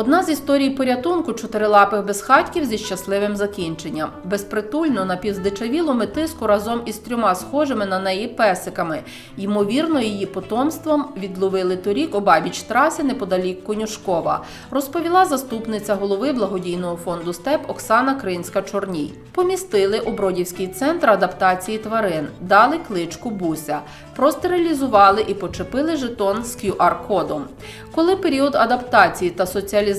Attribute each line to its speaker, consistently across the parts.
Speaker 1: Одна з історій порятунку чотирилапих безхатьків зі щасливим закінченням. Безпритульну напівздичавілу метиску разом із трьома схожими на неї песиками. Ймовірно, її потомством відловили торік обабіч траси неподалік Конюшкова, розповіла заступниця голови благодійного фонду СТЕП Оксана Кринська Чорній. Помістили у Бродівський центр адаптації тварин, дали кличку Буся, простерилізували і почепили жетон з QR-кодом. Коли період адаптації та соціалізації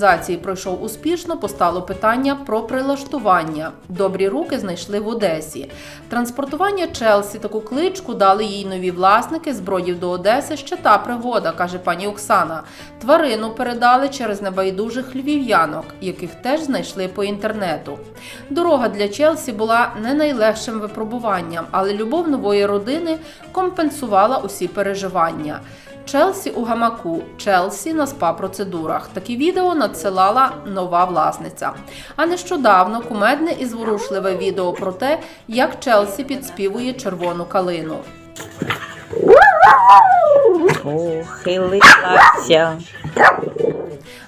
Speaker 1: пройшов успішно, постало питання про прилаштування. Добрі руки знайшли в Одесі. Транспортування Челсі таку кличку дали їй нові власники з Бродів до Одеси. Ще та пригода, каже пані Оксана. Тварину передали через небайдужих львів'янок, яких теж знайшли по інтернету. Дорога для Челсі була не найлегшим випробуванням, але любов нової родини компенсувала усі переживання. Челсі у гамаку, Челсі на спа-процедурах. Такі відео надсилала нова власниця. А нещодавно кумедне і зворушливе відео про те, як Челсі підспівує червону калину.
Speaker 2: Похилилася.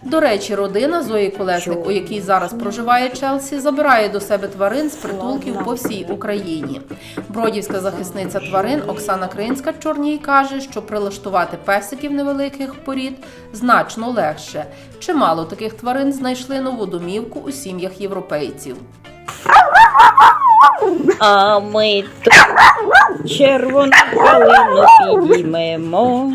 Speaker 1: До речі, родина Зої Колесник, у якій зараз проживає Челсі, забирає до себе тварин з притулків по всій Україні. Бродівська захисниця тварин Оксана Кринська Чорній каже, що прилаштувати песиків невеликих порід значно легше. Чимало таких тварин знайшли нову домівку у сім'ях європейців.
Speaker 2: А ми тут червону калину підіймемо.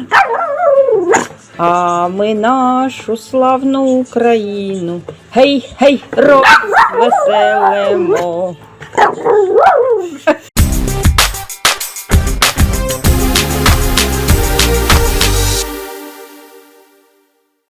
Speaker 2: А ми нашу славну Україну. Гей, гей, розвеселимо.